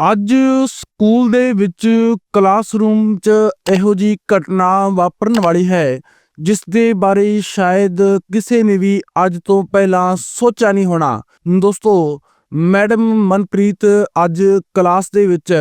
ਅੱਜ ਸਕੂਲ ਦੇ ਵਿੱਚ ਕਲਾਸਰੂਮ 'ਚ ਇਹੋ ਜੀ ਘਟਨਾ ਵਾਪਰਨ ਵਾਲੀ ਹੈ, ਜਿਸ ਦੇ ਬਾਰੇ ਸ਼ਾਇਦ ਕਿਸੇ ਨੇ ਵੀ ਅੱਜ ਤੋਂ ਪਹਿਲਾਂ ਸੋਚਿਆ ਨਹੀਂ ਹੋਣਾ। ਦੋਸਤੋ, ਮੈਡਮ ਮਨਪ੍ਰੀਤ ਅੱਜ ਕਲਾਸ ਦੇ ਵਿੱਚ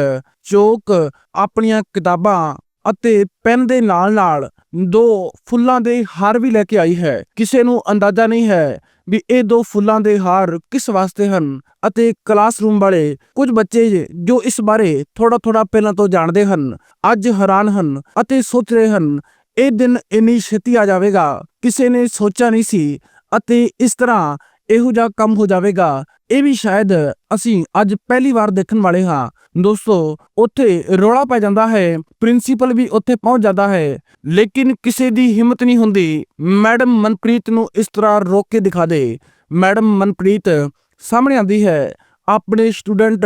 ਚੋਕ ਆਪਣੀਆਂ ਕਿਤਾਬਾਂ ਅਤੇ ਪੈਨ ਦੇ ਨਾਲ-ਨਾਲ ਦੋ ਫੁੱਲਾਂ ਦੇ ਹਾਰ ਵੀ ਲੈ ਕੇ ਆਈ ਹੈ। ਕਿਸੇ ਨੂੰ ਅੰਦਾਜ਼ਾ ਨਹੀਂ ਹੈ ਵੀ ਇਹ ਦੋ ਫੁੱਲਾਂ ਦੇ ਹਾਰ ਕਿਸ ਵਾਸਤੇ ਹਨ ਅਤੇ ਕਲਾਸਰੂਮ ਵਾਲੇ ਕੁਝ ਬੱਚੇ ਜੋ ਇਸ ਬਾਰੇ ਥੋੜਾ ਥੋੜਾ ਪਹਿਲਾਂ ਤੋਂ ਜਾਣਦੇ ਹਨ, ਅੱਜ ਹੈਰਾਨ ਹਨ ਅਤੇ ਸੋਚ ਰਹੇ ਹਨ, ਇਹ ਦਿਨ ਇੰਨੀ ਛੇਤੀ ਆ ਜਾਵੇਗਾ। ਕਿਸੇ ਨੇ ਸੋਚਿਆ ਨਹੀਂ ਸੀ ਅਤੇ ਇਸ ਤਰ੍ਹਾਂ ਇਹੋ ਜਿਹਾ ਕੰਮ ਹੋ ਜਾਵੇਗਾ ਇਹ ਵੀ ਸ਼ਾਇਦ ਅਸੀਂ ਅੱਜ ਪਹਿਲੀ ਵਾਰ ਦੇਖਣ ਵਾਲੇ ਹਾਂ। ਦੋਸਤੋ, ਉੱਥੇ ਰੌਲਾ ਪੈ ਜਾਂਦਾ ਹੈ, ਪ੍ਰਿੰਸੀਪਲ ਵੀ ਉੱਥੇ ਪਹੁੰਚ ਜਾਂਦਾ ਹੈ, ਲੇਕਿਨ ਕਿਸੇ ਦੀ ਹਿੰਮਤ ਨਹੀਂ ਹੁੰਦੀ। ਮੈਡਮ ਮਨਪ੍ਰੀਤ ਨੂੰ ਇਸ ਤਰ੍ਹਾਂ ਰੋਕ ਕੇ ਦਿਖਾ ਦੇ। ਮੈਡਮ ਮਨਪ੍ਰੀਤ ਸਾਹਮਣੇ ਆਂਦੀ ਹੈ, ਆਪਣੇ ਸਟੂਡੈਂਟ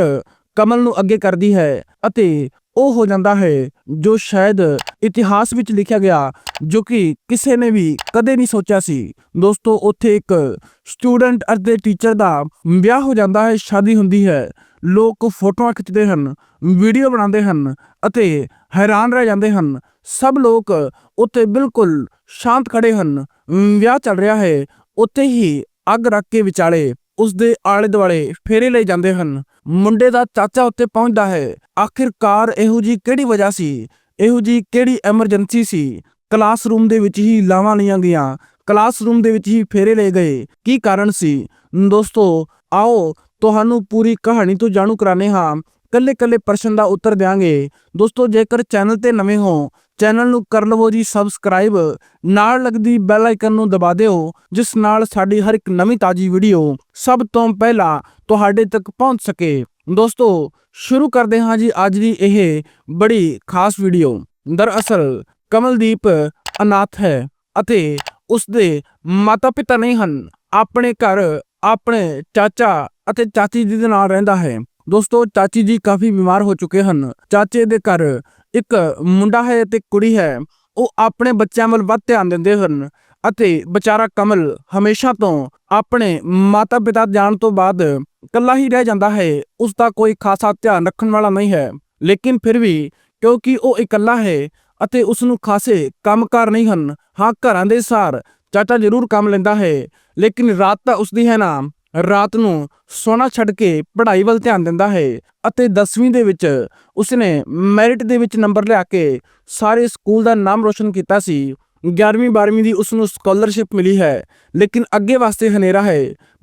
ਕਮਲ ਨੂੰ ਅੱਗੇ ਕਰਦੀ ਹੈ ਅਤੇ ਉਹ ਹੋ ਜਾਂਦਾ ਹੈ, ਜੋ ਸ਼ਾਇਦ ਇਤਿਹਾਸ ਵਿੱਚ ਲਿਖਿਆ ਗਿਆ, ਜੋ ਕਿ ਕਿਸੇ ਨੇ ਵੀ ਕਦੇ ਨਹੀਂ ਸੋਚਿਆ ਸੀ। ਦੋਸਤੋ, ਉੱਥੇ ਇੱਕ ਸਟੂਡੈਂਟ ਅਤੇ ਟੀਚਰ ਦਾ ਵਿਆਹ ਹੋ ਜਾਂਦਾ ਹੈ, ਸ਼ਾਦੀ ਹੁੰਦੀ ਹੈ। ਲੋਕ ਫੋਟੋਆਂ ਖਿੱਚਦੇ ਹਨ, ਵੀਡੀਓ ਬਣਾਉਂਦੇ ਹਨ ਅਤੇ ਹੈਰਾਨ ਰਹਿ ਜਾਂਦੇ ਹਨ। ਸਭ ਲੋਕ ਉੱਥੇ ਬਿਲਕੁਲ ਸ਼ਾਂਤ ਖੜੇ ਹਨ। ਵਿਆਹ ਚੱਲ ਰਿਹਾ ਹੈ, ਉੱਥੇ ਹੀ ਅੱਗ ਰੱਖ ਕੇ ਵਿਚਾਲੇ ਉਸ ਦੇ ਆਲੇ ਦੁਆਲੇ ਫੇਰੇ ਲਈ ਜਾਂਦੇ ਹਨ। ਮੁੰਡੇ ਦਾ ਚਾਚਾ ਉੱਤੇ ਪਹੁੰਚਦਾ ਹੈ। ਆਖਿਰਕਾਰ ਇਹੋ ਜੀ ਕਿਹੜੀ ਵਜ੍ਹਾ ਸੀ? ਇਹੋ ਜੀ ਕਿਹੜੀ ਐਮਰਜੈਂਸੀ ਸੀ? ਕਲਾਸਰੂਮ ਦੇ ਵਿੱਚ ਹੀ ਲਾਵਾਂ ਲਈਆਂ ਗਈਆਂ। ਕਲਾਸਰੂਮ ਦੇ ਵਿੱਚ ਹੀ ਫੇਰੇ ਲਏ ਗਏ। ਕੀ ਕਾਰਨ ਸੀ? ਦੋਸਤੋ, ਆਓ ਤੁਹਾਨੂੰ ਪੂਰੀ ਕਹਾਣੀ ਤੋਂ ਜਾਣੂ ਕਰਾਨੇ ਹਾਂ। ਕੱਲੇ ਕੱਲੇ ਪ੍ਰਸ਼ਨ ਦਾ ਉੱਤਰ ਦੇਾਂਗੇ ਦੋਸਤੋ, ਜੇਕਰ ਚੈਨਲ ਤੇ ਨਵੇਂ ਹੋ ਚੈਨਲ ਨੂੰ ਕਰ ਲਵੋ ਜੀ ਸਬਸਕ੍ਰਾਈਬ, ਨਾਲ ਲੱਗਦੀ ਬੈਲ ਆਈਕਨ ਨੂੰ ਦਬਾ ਦਿਓ, ਜਿਸ ਨਾਲ ਸਾਡੀ ਹਰ ਇੱਕ ਨਵੀਂ ਤਾਜੀ ਵੀਡੀਓ ਸਭ ਤੋਂ ਪਹਿਲਾਂ ਤੁਹਾਡੇ ਤੱਕ ਪਹੁੰਚ ਸਕੇ। ਦੋਸਤੋ, ਸ਼ੁਰੂ ਕਰਦੇ ਹਾਂ ਜੀ ਅੱਜ ਦੀ ਇਹ ਬੜੀ ਖਾਸ ਵੀਡੀਓ। ਦਰਅਸਲ, ਕਮਲਦੀਪ ਅਨਾਥ ਹੈ ਅਤੇ ਉਸ ਦੇ ਮਾਤਾ-ਪਿਤਾ ਨਹੀਂ ਹਨ, ਆਪਣੇ ਘਰ, ਆਪਣੇ ਚਾਚਾ ਅਤੇ ਚਾਚੀ ਜੀ ਦੇ ਨਾਲ ਰਹਿੰਦਾ ਹੈ। ਦੋਸਤੋ, ਚਾਚੀ ਜੀ ਕਾਫੀ ਬਿਮਾਰ ਹੋ ਚੁੱਕੇ ਹਨ। ਚਾਚੇ ਦੇ ਘਰ ਇੱਕ ਮੁੰਡਾ ਹੈ ਤੇ ਕੁੜੀ ਹੈ, ਉਹ ਆਪਣੇ ਬੱਚਿਆਂ ਵੱਲ ਵੱਧ ਧਿਆਨ ਦਿੰਦੇ ਹਨ ਅਤੇ ਵਿਚਾਰਾ ਕਮਲ ਹਮੇਸ਼ਾ ਤੋਂ ਆਪਣੇ ਮਾਤਾ-ਪਿਤਾ ਜਾਣ ਤੋਂ ਬਾਅਦ ਇਕੱਲਾ ਹੀ ਰਹਿ ਜਾਂਦਾ ਹੈ ਉਸ ਦਾ ਕੋਈ ਖਾਸਾ ਧਿਆਨ ਰੱਖਣ ਵਾਲਾ ਨਹੀਂ ਹੈ। ਲੇਕਿਨ ਫਿਰ ਵੀ ਕਿਉਂਕਿ ਉਹ ਇਕੱਲਾ ਹੈ ਅਤੇ ਉਸ ਨੂੰ ਖਾਸੇ ਕੰਮਕਾਰ ਨਹੀਂ ਹਨ, ਹਾਂ ਘਰਾਂ ਦੇ ਸਾਰ ਚਾਚਾ ਜ਼ਰੂਰ ਕੰਮ ਲੈਂਦਾ ਹੈ, ਲੇਕਿਨ ਰਾਤ ਤਾਂ ਉਸ ਦੀ ਹੈ ਨਾ। ਰਾਤ ਨੂੰ ਸੋਨਾ ਛੱਡ ਕੇ ਪੜ੍ਹਾਈ ਵੱਲ ਧਿਆਨ ਦਿੰਦਾ ਹੈ ਅਤੇ 10ਵੀਂ ਦੇ ਵਿੱਚ ਉਸਨੇ ਮੈਰਿਟ ਦੇ ਵਿੱਚ ਨੰਬਰ ਲਿਆ ਕੇ ਸਾਰੇ ਸਕੂਲ ਦਾ ਨਾਮ ਰੋਸ਼ਨ ਕੀਤਾ ਸੀ। 11ਵੀਂ 12ਵੀਂ ਦੀ ਉਸ ਨੂੰ ਸਕਾਲਰਸ਼ਿਪ ਮਿਲੀ ਹੈ, ਲੇਕਿਨ ਅੱਗੇ ਵਾਸਤੇ ਹਨੇਰਾ ਹੈ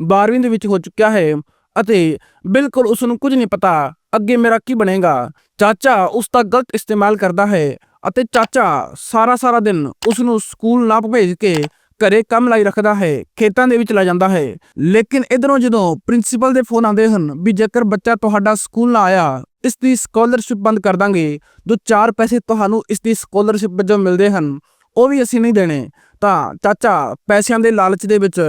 12ਵੀਂ ਦੇ ਵਿੱਚ ਹੋ ਚੁੱਕਿਆ ਹੈ ਅਤੇ ਬਿਲਕੁਲ ਉਸ ਨੂੰ ਕੁਝ ਨਹੀਂ ਪਤਾ ਅੱਗੇ ਮੇਰਾ ਕੀ ਬਣੇਗਾ। ਚਾਚਾ ਉਸ ਦਾ ਗਲਤ ਇਸਤੇਮਾਲ ਕਰਦਾ ਹੈ ਅਤੇ ਚਾਚਾ ਸਾਰਾ ਸਾਰਾ ਦਿਨ ਉਸ ਨੂੰ ਸਕੂਲ ਨਾ ਭੇਜ ਕੇ ਘਰੇ ਕੰਮ ਲਈ ਰੱਖਦਾ ਹੈ, ਖੇਤਾਂ ਦੇ ਵਿੱਚ ਲੈ ਜਾਂਦਾ ਹੈ। ਲੇਕਿਨ ਇਧਰੋਂ ਜਦੋਂ ਪ੍ਰਿੰਸੀਪਲ ਦੇ ਫੋਨ ਆਉਂਦੇ ਹਨ ਵੀ ਜੇਕਰ ਬੱਚਾ ਤੁਹਾਡਾ ਸਕੂਲ ਨਾ ਆਇਆ, ਇਸ ਦੀ ਸਕਾਲਰਸ਼ਿਪ ਬੰਦ ਕਰ ਦਾਂਗੇ। ਜੋ ਚਾਰ ਪੈਸੇ ਤੁਹਾਨੂੰ ਇਸ ਦੀ ਸਕਾਲਰਸ਼ਿਪ ਵਜੋਂ ਮਿਲਦੇ ਹਨ। ਉਹ ਵੀ ਅਸੀਂ ਨਹੀਂ ਦੇਣੇ। ਤਾਂ ਚਾਚਾ ਪੈਸਿਆਂ ਦੇ ਲਾਲਚ ਦੇ ਵਿੱਚ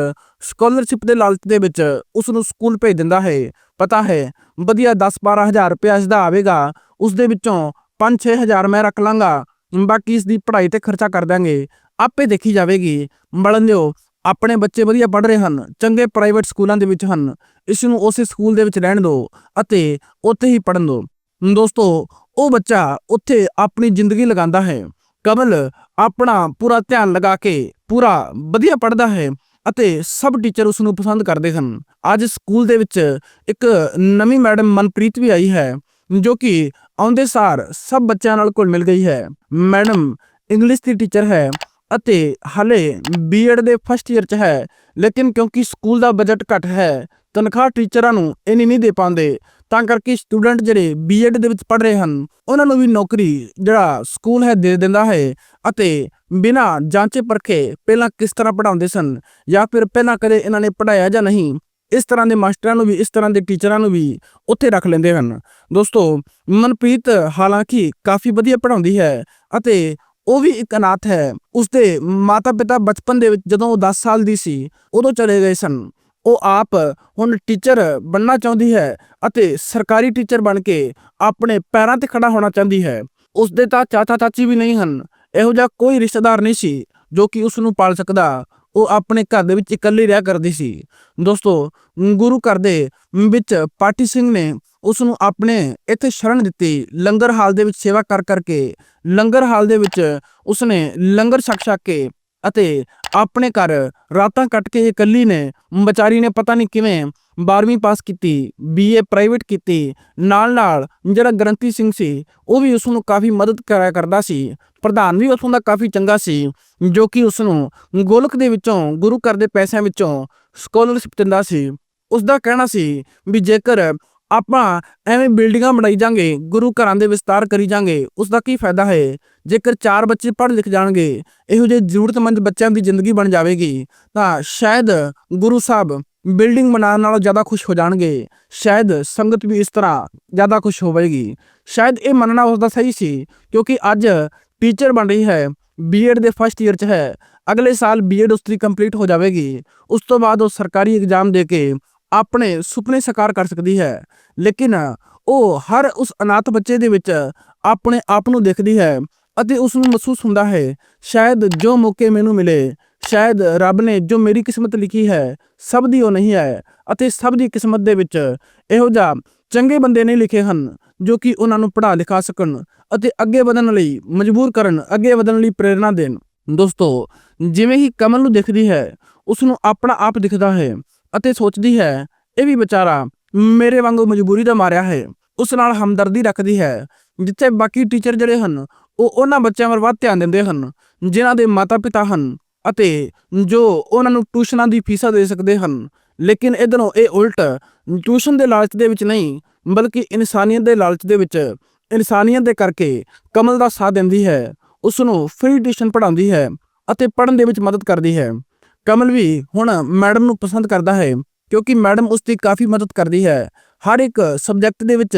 ਸਕਾਲਰਸ਼ਿਪ ਦੇ ਲਾਲਚ ਦੇ ਵਿੱਚ ਉਸ ਨੂੰ ਸਕੂਲ ਭੇਜ ਦਿੰਦਾ ਹੈ। ਪਤਾ ਹੈ, ਵਧੀਆ 10-12000 ਰੁਪਏ ਇਸ ਦਾ ਆਵੇਗਾ। ਉਸ ਦੇ ਵਿੱਚੋਂ 5-6000 ਮੈਂ ਰੱਖ ਲਾਂਗਾ। ਬਾਕੀ ਇਸ ਦੀ ਪੜ੍ਹਾਈ ਤੇ ਖਰਚਾ ਕਰ ਦਾਂਗੇ ਆਪੇ ਦੇਖੀ ਜਾਵੇਗੀ। ਮਲਨ ਦਿਓ, ਆਪਣੇ ਬੱਚੇ ਵਧੀਆ ਪੜ੍ਹ ਰਹੇ ਹਨ, ਚੰਗੇ ਪ੍ਰਾਈਵੇਟ ਸਕੂਲਾਂ ਦੇ ਵਿੱਚ ਹਨ। ਇਸ ਨੂੰ ਉਸੇ ਸਕੂਲ ਦੇ ਵਿੱਚ ਰਹਿਣ ਦਿਓ ਅਤੇ ਉੱਥੇ ਹੀ ਪੜਨ ਦਿਓ। ਦੋਸਤੋ, ਉਹ ਬੱਚਾ ਉੱਥੇ ਆਪਣੀ ਜ਼ਿੰਦਗੀ ਲਗਾਉਂਦਾ ਹੈ। ਕਮਲ ਆਪਣਾ ਪੂਰਾ ਧਿਆਨ ਲਗਾ ਕੇ ਪੂਰਾ ਵਧੀਆ ਪੜ੍ਹਦਾ ਹੈ ਅਤੇ ਸਭ ਟੀਚਰ ਉਸ ਨੂੰ ਪਸੰਦ ਕਰਦੇ ਹਨ। ਅੱਜ ਸਕੂਲ ਦੇ ਵਿੱਚ ਇੱਕ ਨਵੀਂ ਮੈਡਮ ਮਨਪ੍ਰੀਤ ਵੀ ਆਈ ਹੈ, ਜੋ ਕਿ ਆਉਂਦੇ ਸਾਰ ਸਭ ਬੱਚਿਆਂ ਨਾਲ ਘੁਲ ਮਿਲ ਗਈ ਹੈ। ਮੈਡਮ ਇੰਗਲਿਸ਼ ਦੀ ਟੀਚਰ ਹੈ ਅਤੇ ਹਲੇ ਬੀਐਡ ਦੇ ਫਸਟ ਈਅਰ ਚ ਹੈ, ਲੇਕਿਨ ਕਿਉਂਕਿ ਸਕੂਲ ਦਾ ਬਜਟ ਘੱਟ ਹੈ, ਤਨਖਾਹ ਟੀਚਰਾਂ ਨੂੰ ਇੰਨੀ ਨਹੀਂ ਦੇ ਪਾਉਂਦੇ, ਤਾਂ ਕਰਕੇ ਸਟੂਡੈਂਟ ਜਿਹੜੇ ਬੀਐਡ ਦੇ ਵਿੱਚ ਪੜ੍ਹ ਰਹੇ ਹਨ, ਉਹਨਾਂ ਨੂੰ ਵੀ ਨੌਕਰੀ ਜਿਹੜਾ ਸਕੂਲ ਹੈ ਦੇ ਦਿੰਦਾ ਹੈ ਅਤੇ ਬਿਨਾਂ ਜਾਂਚੇ ਪਰਖੇ ਪਹਿਲਾਂ ਕਿਸ ਤਰ੍ਹਾਂ ਪੜਾਉਂਦੇ ਸਨ ਜਾਂ ਫਿਰ ਪਹਿਲਾਂ ਕਦੇ ਇਹਨਾਂ ਨੇ ਪੜਾਇਆ ਜਾਂ ਨਹੀਂ, ਇਸ ਤਰ੍ਹਾਂ ਦੇ ਮਾਸਟਰਾਂ ਨੂੰ ਵੀ, ਇਸ ਤਰ੍ਹਾਂ ਦੇ ਟੀਚਰਾਂ ਨੂੰ ਵੀ ਉੱਥੇ ਰੱਖ ਲੈਂਦੇ ਹਨ। ਦੋਸਤੋ, ਮਨਪ੍ਰੀਤ ਹਾਲਾਂਕਿ ਕਾਫੀ ਵਧੀਆ ਪੜਾਉਂਦੀ ਹੈ ਅਤੇ ਉਹ ਵੀ ਇੱਕ ਅਨਾਥ ਹੈ। ਉਸਦੇ ਮਾਤਾ-ਪਿਤਾ ਬਚਪਨ ਦੇ ਵਿੱਚ ਜਦੋਂ ਉਹ 10 ਸਾਲ ਦੀ ਸੀ, ਉਦੋਂ ਚਲੇ ਗਏ ਸਨ। ਉਹ ਆਪ ਹੁਣ ਟੀਚਰ ਬਣਨਾ ਚਾਹੁੰਦੀ ਹੈ ਅਤੇ ਸਰਕਾਰੀ ਟੀਚਰ ਬਣ ਕੇ ਆਪਣੇ ਪੈਰਾਂ ਤੇ ਖੜਾ ਹੋਣਾ ਚਾਹੁੰਦੀ ਹੈ। ਉਸਦੇ ਤਾਂ ਚਾਚਾ ਚਾਚੀ ਵੀ ਨਹੀਂ ਹਨ। ਇਹੋ ਜਿਹਾ ਕੋਈ ਰਿਸ਼ਤੇਦਾਰ ਨਹੀਂ ਸੀ ਜੋ ਕਿ ਉਸ ਨੂੰ ਪਾਲ ਸਕਦਾ। ਉਹ ਆਪਣੇ ਘਰ ਦੇ ਵਿੱਚ ਇਕੱਲੀ ਰਹਿ ਕਰਦੀ ਸੀ। ਦੋਸਤੋ, ਗੁਰੂ ਘਰ ਦੇ ਵਿੱਚ ਪਾਟੀ ਸਿੰਘ ਨੇ ਉਸ ਨੂੰ ਆਪਣੇ ਇੱਥੇ ਸ਼ਰਨ ਦਿੱਤੀ। ਲੰਗਰ ਹਾਲ ਦੇ ਵਿੱਚ ਸੇਵਾ ਕਰ ਕਰਕੇ, ਲੰਗਰ ਹਾਲ ਦੇ ਵਿੱਚ ਉਸਨੇ ਲੰਗਰ ਛਕ ਛਕ ਕੇ ਅਤੇ ਆਪਣੇ ਘਰ ਰਾਤਾਂ ਕੱਟ ਕੇ ਇਕੱਲੀ ਨੇ ਵਿਚਾਰੀ ਨੇ ਪਤਾ ਨਹੀਂ ਕਿਵੇਂ 12ਵੀਂ ਪਾਸ ਕੀਤੀ ਬੀਏ ਪ੍ਰਾਈਵੇਟ ਕੀਤੀ। ਨਾਲ ਨਾਲ ਜਿਹੜਾ ਗਰੰਤੀ ਸਿੰਘ ਸੀ, ਉਹ ਵੀ ਉਸ ਨੂੰ ਕਾਫੀ ਮਦਦ ਕਰਿਆ ਕਰਦਾ ਸੀ। ਪ੍ਰਧਾਨ ਵੀ ਉਸੋਂ ਦਾ ਕਾਫੀ ਚੰਗਾ ਸੀ, ਜੋ ਕਿ ਉਸ ਨੂੰ ਗੋਲਕ ਦੇ ਵਿੱਚੋਂ, ਗੁਰੂ ਘਰ ਦੇ ਪੈਸਿਆਂ ਵਿੱਚੋਂ ਸਕਾਲਰਸ਼ਿਪ ਦਿੰਦਾ ਸੀ। ਉਸ ਦਾ ਕਹਿਣਾ ਸੀ ਵੀ ਜੇਕਰ ਆਪਾਂ ਐਵੇਂ ਬਿਲਡਿੰਗਾਂ ਬਣਾਈ ਜਾਂਗੇ, ਗੁਰੂ ਘਰਾਂ ਦੇ ਵਿਸਤਾਰ ਕਰੀ ਜਾਂਗੇ ਉਸ ਦਾ ਕੀ ਫਾਇਦਾ ਹੈ? ਜੇਕਰ ਚਾਰ ਬੱਚੇ ਪੜ੍ਹ ਲਿਖ ਜਾਣਗੇ, ਇਹੋ ਜਿਹੇ ਜ਼ਰੂਰਤਮੰਦ ਬੱਚਿਆਂ ਦੀ ਜ਼ਿੰਦਗੀ ਬਣ ਜਾਵੇਗੀ, ਤਾਂ ਸ਼ਾਇਦ ਗੁਰੂ ਸਾਹਿਬ ਬਿਲਡਿੰਗ ਬਣਾਉਣ ਨਾਲੋਂ ਜ਼ਿਆਦਾ ਖੁਸ਼ ਹੋ ਜਾਣਗੇ। ਸ਼ਾਇਦ ਸੰਗਤ ਵੀ ਇਸ ਤਰ੍ਹਾਂ ਜ਼ਿਆਦਾ ਖੁਸ਼ ਹੋਵੇਗੀ। ਸ਼ਾਇਦ ਇਹ ਮੰਨਣਾ ਉਸ ਦਾ ਸਹੀ ਸੀ, ਕਿਉਂਕਿ ਅੱਜ ਟੀਚਰ ਬਣ ਰਹੀ ਹੈ ਬੀਐਡ ਦੇ ਫਸਟ ਈਅਰ 'ਚ ਹੈ। ਅਗਲੇ ਸਾਲ ਬੀਐਡ ਉਸ ਦੀ ਕੰਪਲੀਟ ਹੋ ਜਾਵੇਗੀ। ਉਸ ਤੋਂ ਬਾਅਦ ਉਹ ਸਰਕਾਰੀ ਐਗਜ਼ਾਮ ਦੇ ਕੇ ਆਪਣੇ ਸੁਪਨੇ ਸਾਕਾਰ ਕਰ ਸਕਦੀ ਹੈ। ਲੇਕਿਨ ਉਹ ਹਰ ਉਸ ਅਨਾਥ ਬੱਚੇ ਦੇ ਵਿੱਚ ਆਪਣੇ ਆਪ ਨੂੰ ਦੇਖਦੀ ਹੈ ਅਤੇ ਉਸ ਨੂੰ ਮਹਿਸੂਸ ਹੁੰਦਾ ਹੈ, ਸ਼ਾਇਦ ਜੋ ਮੌਕੇ ਮੈਨੂੰ ਮਿਲੇ, ਸ਼ਾਇਦ ਰੱਬ ਨੇ ਜੋ ਮੇਰੀ ਕਿਸਮਤ ਲਿਖੀ ਹੈ, ਸਭ ਦੀ ਉਹ ਨਹੀਂ ਹੈ ਅਤੇ ਸਭ ਦੀ ਕਿਸਮਤ ਦੇ ਵਿੱਚ ਇਹੋ ਜਿਹਾ ਚੰਗੇ ਬੰਦੇ ਨਹੀਂ ਲਿਖੇ ਹਨ, ਜੋ ਕਿ ਉਹਨਾਂ ਨੂੰ ਪੜ੍ਹਾ ਲਿਖਾ ਸਕਣ ਅਤੇ ਅੱਗੇ ਵਧਣ ਲਈ ਮਜਬੂਰ ਕਰਨ, ਅੱਗੇ ਵਧਣ ਲਈ ਪ੍ਰੇਰਣਾ ਦੇਣ। ਦੋਸਤੋ, ਜਿਵੇਂ ਹੀ ਕਮਲ ਨੂੰ ਦਿਖਦੀ ਹੈ ਉਸ ਨੂੰ ਆਪਣਾ ਆਪ ਦਿਖਦਾ ਹੈ ਅਤੇ ਸੋਚਦੀ ਹੈ, ਇਹ ਵੀ ਵਿਚਾਰਾ ਮੇਰੇ ਵਾਂਗੂ ਮਜਬੂਰੀ ਦਾ ਮਾਰਿਆ ਹੈ। ਉਸ ਨਾਲ ਹਮਦਰਦੀ ਰੱਖਦੀ ਹੈ, ਜਿੱਥੇ ਬਾਕੀ ਟੀਚਰ ਜਿਹੜੇ ਹਨ, ਉਹ ਉਹਨਾਂ ਬੱਚਿਆਂ ਵੱਲ ਵੱਧ ਧਿਆਨ ਦਿੰਦੇ ਹਨ, ਜਿਨ੍ਹਾਂ ਦੇ ਮਾਤਾ-ਪਿਤਾ ਹਨ ਅਤੇ ਜੋ ਉਹਨਾਂ ਨੂੰ ਟਿਊਸ਼ਨਾਂ ਦੀ ਫੀਸਾਂ ਦੇ ਸਕਦੇ ਹਨ। ਲੇਕਿਨ ਇਧਰੋਂ ਇਹ ਉਲਟ ਟਿਊਸ਼ਨ ਦੇ ਲਾਲਚ ਦੇ ਵਿੱਚ ਨਹੀਂ, ਬਲਕਿ ਇਨਸਾਨੀਅਤ ਦੇ ਲਾਲਚ ਦੇ ਵਿੱਚ ਇਨਸਾਨੀਅਤ ਦੇ ਕਰਕੇ ਕਮਲ ਦਾ ਸਾਥ ਦਿੰਦੀ ਹੈ। ਉਸ ਨੂੰ ਫ੍ਰੀ ਟਿਊਸ਼ਨ ਪੜ੍ਹਾਉਂਦੀ ਹੈ ਅਤੇ ਪੜ੍ਹਨ ਦੇ ਵਿੱਚ ਮਦਦ ਕਰਦੀ ਹੈ। ਕਮਲ ਵੀ ਹੁਣ ਮੈਡਮ ਨੂੰ ਪਸੰਦ ਕਰਦਾ ਹੈ, ਕਿਉਂਕਿ ਮੈਡਮ ਉਸ ਦੀ ਕਾਫੀ ਮਦਦ ਕਰਦੀ ਹੈ। ਹਰ ਇੱਕ ਸਬਜੈਕਟ ਦੇ ਵਿੱਚ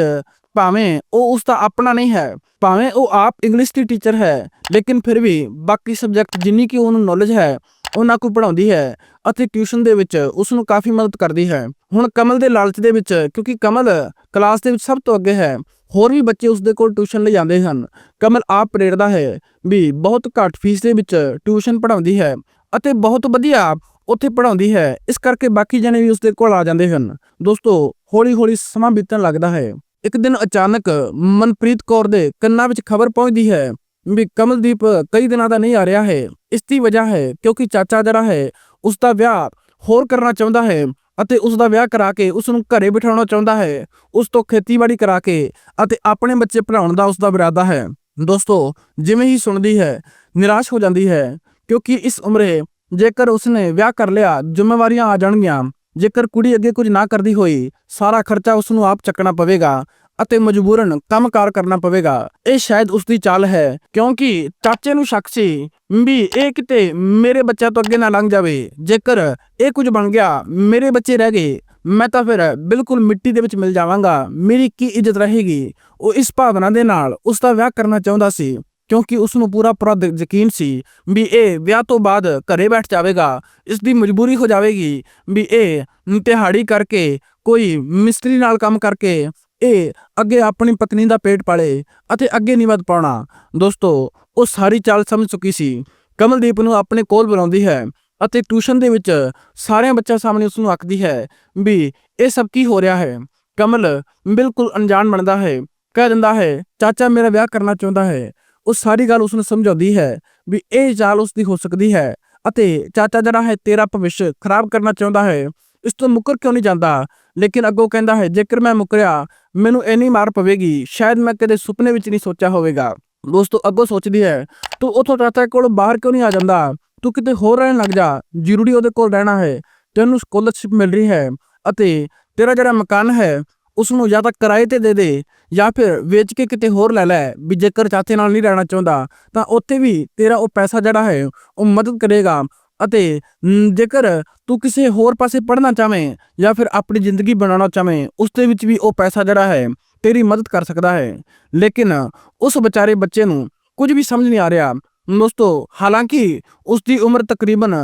ਭਾਵੇਂ ਉਹ ਉਸ ਦਾ ਆਪਣਾ ਨਹੀਂ ਹੈ, ਭਾਵੇਂ ਉਹ ਆਪ ਇੰਗਲਿਸ਼ ਦੀ ਟੀਚਰ ਹੈ, ਲੇਕਿਨ ਫਿਰ ਵੀ ਬਾਕੀ ਸਬਜੈਕਟ ਜਿੰਨੀ ਕਿ ਉਹਨੂੰ ਨੌਲੇਜ ਹੈ, ਉਹਨਾਂ ਕੋ ਪੜ੍ਹਾਉਂਦੀ ਹੈ ਅਤੇ ਟਿਊਸ਼ਨ ਦੇ ਵਿੱਚ ਉਸ ਨੂੰ ਕਾਫੀ ਮਦਦ ਕਰਦੀ ਹੈ। ਹੁਣ ਕਮਲ ਦੇ ਲਾਲਚ ਦੇ ਵਿੱਚ, ਕਿਉਂਕਿ ਕਮਲ ਕਲਾਸ ਦੇ ਵਿੱਚ ਸਭ ਤੋਂ ਅੱਗੇ ਹੈ, ਹੋਰ ਵੀ ਬੱਚੇ ਉਸ ਦੇ ਕੋਲ ਟਿਊਸ਼ਨ ਲਈ ਜਾਂਦੇ ਹਨ। ਕਮਲ ਆਪ ਪ੍ਰੇਰਦਾ ਹੈ ਵੀ ਬਹੁਤ ਘੱਟ ਫੀਸ ਦੇ ਵਿੱਚ ਟਿਊਸ਼ਨ ਪੜ੍ਹਾਉਂਦੀ ਹੈ ਅਤੇ ਬਹੁਤ ਵਧੀਆ ਉੱਥੇ ਪੜ੍ਹਾਉਂਦੀ ਹੈ। ਇਸ ਕਰਕੇ ਬਾਕੀ ਜਣੇ ਵੀ ਉਸਦੇ ਕੋਲ ਆ ਜਾਂਦੇ ਹਨ। ਦੋਸਤੋ ਹੌਲੀ ਹੌਲੀ ਸਮਾਂ ਬੀਤਣ ਲੱਗਦਾ ਹੈ। ਇੱਕ ਦਿਨ ਅਚਾਨਕ ਮਨਪ੍ਰੀਤ ਕੌਰ ਦੇ ਕੰਨਾਂ ਵਿੱਚ ਖਬਰ ਪਹੁੰਚਦੀ ਹੈ ਵੀ ਕਮਲਦੀਪ ਕਈ ਦਿਨਾਂ ਦਾ ਨਹੀਂ ਆ ਰਿਹਾ ਹੈ। ਇਸ ਦੀ ਵਜ੍ਹਾ ਹੈ ਕਿਉਂਕਿ ਚਾਚਾ ਜਿਹੜਾ ਹੈ ਉਸ ਦਾ ਵਿਆਹ ਹੋਰ ਕਰਨਾ ਚਾਹੁੰਦਾ ਹੈ ਅਤੇ ਉਸ ਦਾ ਵਿਆਹ ਕਰਾ ਕੇ ਉਸ ਨੂੰ ਘਰੇ ਬਿਠਾਉਣਾ ਚਾਹੁੰਦਾ ਹੈ। ਉਸ ਤੋਂ ਖੇਤੀਬਾੜੀ ਕਰਾ ਕੇ ਅਤੇ ਆਪਣੇ ਬੱਚੇ ਪੜ੍ਹਾਉਣ ਦਾ ਉਸ ਦਾ ਇਰਾਦਾ ਹੈ। ਦੋਸਤੋ, ਜਿਵੇਂ ਹੀ ਸੁਣਦੀ ਹੈ, ਨਿਰਾਸ਼ ਹੋ ਜਾਂਦੀ ਹੈ ਕਿਉਂਕਿ ਇਸ ਉਮਰੇ ਜੇਕਰ ਉਸਨੇ ਵਿਆਹ ਕਰ ਲਿਆ, ਜ਼ਿੰਮੇਵਾਰੀਆਂ ਆ ਜਾਣਗੀਆਂ। ਜੇਕਰ ਕੁੜੀ ਅੱਗੇ ਕੁਝ ਨਾ ਕਰਦੀ ਹੋਈ, ਸਾਰਾ ਖਰਚਾ ਉਸ ਨੂੰ ਆਪ ਚੱਕਣਾ ਪਵੇਗਾ ਅਤੇ ਮਜਬੂਰਨ ਕੰਮਕਾਰ ਕਰਨਾ ਪਵੇਗਾ। ਇਹ ਸ਼ਾਇਦ ਉਸ ਦੀ ਚਾਲ ਹੈ, ਕਿਉਂਕਿ ਚਾਚੇ ਨੂੰ ਸ਼ੱਕ ਸੀ ਵੀ ਇਹ ਕਿਤੇ ਮੇਰੇ ਬੱਚਿਆਂ ਤੋਂ ਅੱਗੇ ਨਾ ਲੰਘ ਜਾਵੇ। ਜੇਕਰ ਇਹ ਕੁਝ ਬਣ ਗਿਆ, ਮੇਰੇ ਬੱਚੇ ਰਹਿ ਗਏ, ਮੈਂ ਤਾਂ ਫਿਰ ਬਿਲਕੁਲ ਮਿੱਟੀ ਦੇ ਵਿੱਚ ਮਿਲ ਜਾਵਾਂਗਾ। ਮੇਰੀ ਕੀ ਇੱਜ਼ਤ ਰਹੇਗੀ? ਉਹ ਇਸ ਭਾਵਨਾ ਦੇ ਨਾਲ ਉਸ ਦਾ ਵਿਆਹ ਕਰਨਾ ਚਾਹੁੰਦਾ ਸੀ। ਕਿਉਂਕਿ ਉਸ ਨੂੰ ਪੂਰਾ ਪੂਰਾ ਯਕੀਨ ਸੀ ਵੀ ਇਹ ਵਿਆਹ ਤੋਂ ਬਾਅਦ ਘਰੇ ਬੈਠ ਜਾਵੇਗਾ ਇਸ ਦੀ ਮਜਬੂਰੀ ਹੋ ਜਾਵੇਗੀ ਵੀ ਇਹ ਦਿਹਾੜੀ ਕਰਕੇ, ਕੋਈ ਮਿਸਤਰੀ ਨਾਲ ਕੰਮ ਕਰਕੇ, ਇਹ ਅੱਗੇ ਆਪਣੀ ਪਤਨੀ ਦਾ ਪੇਟ ਪਾਲੇ ਅਤੇ ਅੱਗੇ ਨਹੀਂ ਵਧ ਪਾਉਣਾ। ਦੋਸਤੋ, ਉਹ ਸਾਰੀ ਚਾਲ ਸਮਝ ਚੁੱਕੀ ਸੀ। ਕਮਲਦੀਪ ਨੂੰ ਆਪਣੇ ਕੋਲ ਬੁਲਾਉਂਦੀ ਹੈ ਅਤੇ ਟਿਊਸ਼ਨ ਦੇ ਵਿੱਚ ਸਾਰਿਆਂ ਬੱਚਿਆਂ ਸਾਹਮਣੇ ਉਸ ਨੂੰ ਆਖਦੀ ਹੈ ਵੀ ਇਹ ਸਭ ਕੀ ਹੋ ਰਿਹਾ ਹੈ? ਕਮਲ ਬਿਲਕੁਲ ਅਣਜਾਣ ਬਣਦਾ ਹੈ। ਕਹਿ ਦਿੰਦਾ ਹੈ, ਚਾਚਾ ਮੇਰਾ ਵਿਆਹ ਕਰਨਾ ਚਾਹੁੰਦਾ ਹੈ। ਉਹ ਸਾਰੀ ਗੱਲ ਉਸ ਨੂੰ ਸਮਝਾਉਂਦੀ ਹੈ ਵੀ ਇਹ ਚਾਲ ਉਸ ਦੀ ਹੋ ਸਕਦੀ ਹੈ ਅਤੇ ਚਾਚਾ ਜਿਹੜਾ ਹੈ ਤੇਰਾ ਭਵਿੱਖ ਖਰਾਬ ਕਰਨਾ ਚਾਹੁੰਦਾ ਹੈ, ਇਸ ਤੋਂ ਮੁੱਕਰ ਕਿਉਂ ਨਹੀਂ ਜਾਂਦਾ? ਲੇਕਿਨ ਅੱਗੋਂ ਕਹਿੰਦਾ ਹੈ, ਜੇਕਰ ਮੈਂ ਮੁੱਕਰਿਆ, ਮੈਨੂੰ ਇੰਨੀ ਮਾਰ ਪਵੇਗੀ, ਸ਼ਾਇਦ ਮੈਂ ਕਦੇ ਸੁਪਨੇ ਵਿੱਚ ਨਹੀਂ ਸੋਚਿਆ ਹੋਵੇਗਾ। ਦੋਸਤੋ, ਅੱਗੋਂ ਸੋਚਦੀ ਹੈ, ਤੂੰ ਉਥੋਂ ਚਾਚਾ ਕੋਲ ਬਾਹਰ ਕਿਉਂ ਨਹੀਂ ਆ ਜਾਂਦਾ? ਤੂੰ ਕਿਤੇ ਹੋਰ ਰਹਿਣ ਲੱਗ ਜਾ, ਜ਼ਰੂਰੀ ਉਹਦੇ ਕੋਲ ਰਹਿਣਾ ਹੈ, ਤੈਨੂੰ ਸਕਾਲਰਸ਼ਿਪ ਮਿਲ ਰਹੀ ਹੈ ਅਤੇ ਤੇਰਾ ਜਿਹੜਾ ਮਕਾਨ ਹੈ ਉਸ ਨੂੰ ਜਾਂ ਤਾਂ ਕਿਰਾਏ ਤੇ ਦੇ ਦੇ ਜਾਂ ਫਿਰ ਵੇਚ ਕੇ ਕਿਤੇ ਹੋਰ ਲੈ ਲੈ, ਵੀ ਜੇਕਰ ਚਾਚੇ ਨਾਲ ਨਹੀਂ ਰਹਿਣਾ ਚਾਹੁੰਦਾ, ਤਾਂ ਉੱਥੇ ਵੀ ਤੇਰਾ ਉਹ ਪੈਸਾ ਜਿਹੜਾ ਹੈ, ਉਹ ਮਦਦ ਕਰੇਗਾ ਅਤੇ ਜੇਕਰ ਤੂੰ ਕਿਸੇ ਹੋਰ ਪਾਸੇ ਪੜ੍ਹਨਾ ਚਾਵੇਂ ਜਾਂ ਫਿਰ ਆਪਣੀ ਜ਼ਿੰਦਗੀ ਬਣਾਉਣਾ ਚਾਵੇਂ ਉਸ ਦੇ ਵਿੱਚ ਵੀ ਉਹ ਪੈਸਾ ਜਿਹੜਾ ਹੈ, ਤੇਰੀ ਮਦਦ ਕਰ ਸਕਦਾ ਹੈ। ਲੇਕਿਨ ਉਸ ਵਿਚਾਰੇ ਬੱਚੇ ਨੂੰ ਕੁਝ ਵੀ ਸਮਝ ਨਹੀਂ ਆ ਰਿਹਾ। ਦੋਸਤੋ, ਹਾਲਾਂਕਿ ਉਸ ਦੀ ਉਮਰ ਤਕਰੀਬਨ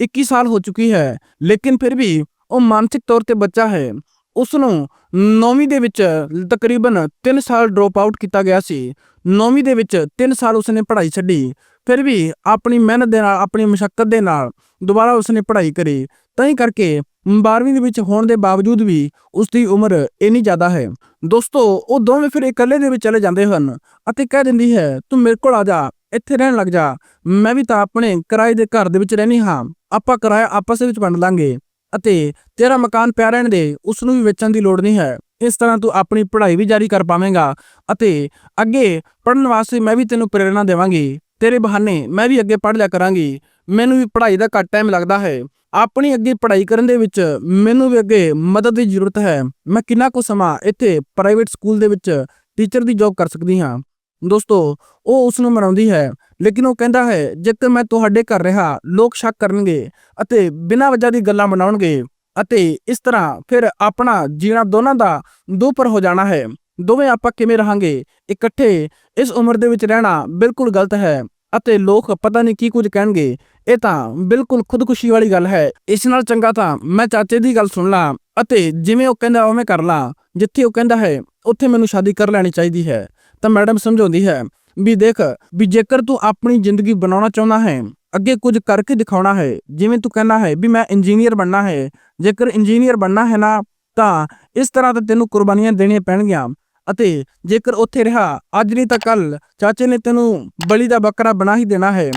21 ਸਾਲ ਹੋ ਚੁੱਕੀ ਹੈ, ਲੇਕਿਨ ਫਿਰ ਵੀ ਉਹ ਮਾਨਸਿਕ ਤੌਰ ਤੇ ਬੱਚਾ ਹੈ। ਉਸ ਨੂੰ 9ਵੀਂ ਦੇ ਵਿੱਚ ਤਕਰੀਬਨ 3 ਸਾਲ ਡ੍ਰੌਪ ਆਊਟ ਕੀਤਾ ਗਿਆ ਸੀ। 9ਵੀਂ ਦੇ ਵਿੱਚ 3 ਸਾਲ ਉਸਨੇ ਪੜ੍ਹਾਈ ਛੱਡੀ। ਫਿਰ ਵੀ ਆਪਣੀ ਮਿਹਨਤ ਦੇ ਨਾਲ, ਆਪਣੀ ਮੁਸ਼ਕਲ ਦੇ ਨਾਲ ਦੁਬਾਰਾ ਉਸਨੇ ਪੜ੍ਹਾਈ ਕਰੀ। ਤਾਂ ਹੀ ਕਰਕੇ 12ਵੀਂ ਦੇ ਵਿੱਚ ਹੋਣ ਦੇ ਬਾਵਜੂਦ ਵੀ ਉਸ ਦੀ ਉਮਰ ਇੰਨੀ ਜ਼ਿਆਦਾ ਹੈ। ਦੋਸਤੋ, ਉਹ ਦੋਵੇਂ ਫਿਰ ਇਕੱਲੇ ਦੇ ਵਿੱਚ ਚਲੇ ਜਾਂਦੇ ਹਨ ਅਤੇ ਕਹਿ ਦਿੰਦੀ ਹੈ, ਤੂੰ ਮੇਰੇ ਕੋਲ ਆ ਜਾ, ਇੱਥੇ ਰਹਿਣ ਲੱਗ ਜਾ। ਮੈਂ ਵੀ ਤਾਂ ਆਪਣੇ ਕਿਰਾਏ ਦੇ ਘਰ ਦੇ ਵਿੱਚ ਰਹਿਣੀ ਹਾਂ। ਆਪਾਂ ਕਿਰਾਇਆ ਆਪਸ ਵਿੱਚ ਵੰਡ ਲਾਂਗੇ। ਅਤੇ ਤੇਰਾ ਮਕਾਨ ਪਿਆ ਰਹਿਣ ਦੇ ਉਸ ਨੂੰ ਵੀ ਵੇਚਣ ਦੀ ਲੋੜ ਨਹੀਂ ਹੈ। ਇਸ ਤਰ੍ਹਾਂ ਤੂੰ ਆਪਣੀ ਪੜ੍ਹਾਈ ਵੀ ਜਾਰੀ ਕਰ ਪਾਵੇਂਗਾ ਅਤੇ ਅੱਗੇ ਪੜ੍ਹਨ ਵਾਸਤੇ ਮੈਂ ਵੀ ਤੈਨੂੰ ਪ੍ਰੇਰਣਾ ਦੇਵਾਂਗੀ। ਤੇਰੇ ਬਹਾਨੇ ਮੈਂ ਵੀ ਅੱਗੇ ਪੜ੍ਹ ਲਿਆ ਕਰਾਂਗੀ। ਮੈਨੂੰ ਵੀ ਪੜ੍ਹਾਈ ਦਾ ਘੱਟ ਟਾਈਮ ਲੱਗਦਾ ਹੈ। ਆਪਣੀ ਅੱਗੇ ਪੜ੍ਹਾਈ ਕਰਨ ਦੇ ਵਿੱਚ ਮੈਨੂੰ ਵੀ ਅੱਗੇ ਮਦਦ ਦੀ ਜ਼ਰੂਰਤ ਹੈ। ਮੈਂ ਕਿੰਨਾ ਕੁ ਸਮਾਂ ਇੱਥੇ ਪ੍ਰਾਈਵੇਟ ਸਕੂਲ ਦੇ ਵਿੱਚ ਟੀਚਰ ਦੀ ਜੌਬ ਕਰ ਸਕਦੀ ਹਾਂ। ਦੋਸਤੋ, ਉਹ ਉਸ ਨੂੰ ਮਨਾਉਂਦੀ ਹੈ। ਲੇਕਿਨ ਉਹ ਕਹਿੰਦਾ ਹੈ, ਜੇਕਰ ਮੈਂ ਤੁਹਾਡੇ ਘਰ ਰਿਹਾ, ਲੋਕ ਸ਼ੱਕ ਕਰਨਗੇ ਅਤੇ ਬਿਨਾਂ ਵਜ੍ਹਾ ਦੀ ਗੱਲਾਂ ਬਣਾਉਣਗੇ ਅਤੇ ਇਸ ਤਰ੍ਹਾਂ ਫਿਰ ਆਪਣਾ ਜੀਣਾ ਦੋਨਾਂ ਦਾ ਦੋਪਰ ਹੋ ਜਾਣਾ ਹੈ। ਦੋਵੇਂ ਆਪਾਂ ਕਿਵੇਂ ਰਹਾਂਗੇ? ਇਕੱਠੇ ਇਸ ਉਮਰ ਦੇ ਵਿੱਚ ਰਹਿਣਾ ਬਿਲਕੁਲ ਗਲਤ ਹੈ ਅਤੇ ਲੋਕ ਪਤਾ ਨਹੀਂ ਕੀ ਕੁਝ ਕਹਿਣਗੇ। ਇਹ ਤਾਂ ਬਿਲਕੁਲ ਖੁਦਕੁਸ਼ੀ ਵਾਲੀ ਗੱਲ ਹੈ। ਇਸ ਨਾਲ ਚੰਗਾ ਤਾਂ ਮੈਂ ਚਾਚੇ ਦੀ ਗੱਲ ਸੁਣ ਲਾਂ ਅਤੇ ਜਿਵੇਂ ਉਹ ਕਹਿੰਦਾ ਉਵੇਂ ਕਰ ਲਾਂ। ਜਿੱਥੇ ਉਹ ਕਹਿੰਦਾ ਹੈ, ਉੱਥੇ ਮੈਨੂੰ ਸ਼ਾਦੀ ਕਰ ਲੈਣੀ ਚਾਹੀਦੀ ਹੈ। ਤਾਂ ਮੈਡਮ ਸਮਝਾਉਂਦੀ ਹੈ ਵੀ ਦੇਖ, ਵੀ ਜੇਕਰ ਤੂੰ ਆਪਣੀ ਜ਼ਿੰਦਗੀ ਬਣਾਉਣਾ ਚਾਹੁੰਦਾ ਹੈ, ਅੱਗੇ ਕੁਝ ਕਰਕੇ ਦਿਖਾਉਣਾ ਹੈ, ਜਿਵੇਂ ਤੂੰ ਕਹਿੰਦਾ ਹੈ ਵੀ ਮੈਂ ਇੰਜੀਨੀਅਰ ਬਣਨਾ ਹੈ, ਜੇਕਰ ਇੰਜੀਨੀਅਰ ਬਣਨਾ ਹੈ ਨਾ, ਤਾਂ ਇਸ ਤਰ੍ਹਾਂ ਤਾਂ ਤੈਨੂੰ ਕੁਰਬਾਨੀਆਂ ਦੇਣੀਆਂ ਪੈਣਗੀਆਂ। ਅਤੇ ਜੇਕਰ ਉੱਥੇ ਰਿਹਾ, ਅੱਜ ਨਹੀਂ ਤਾਂ ਕੱਲ ਚਾਚੇ ਨੇ ਤੈਨੂੰ ਬਲੀ ਦਾ ਬੱਕਰਾ ਬਣਾ ਹੀ ਦੇਣਾ ਹੈ।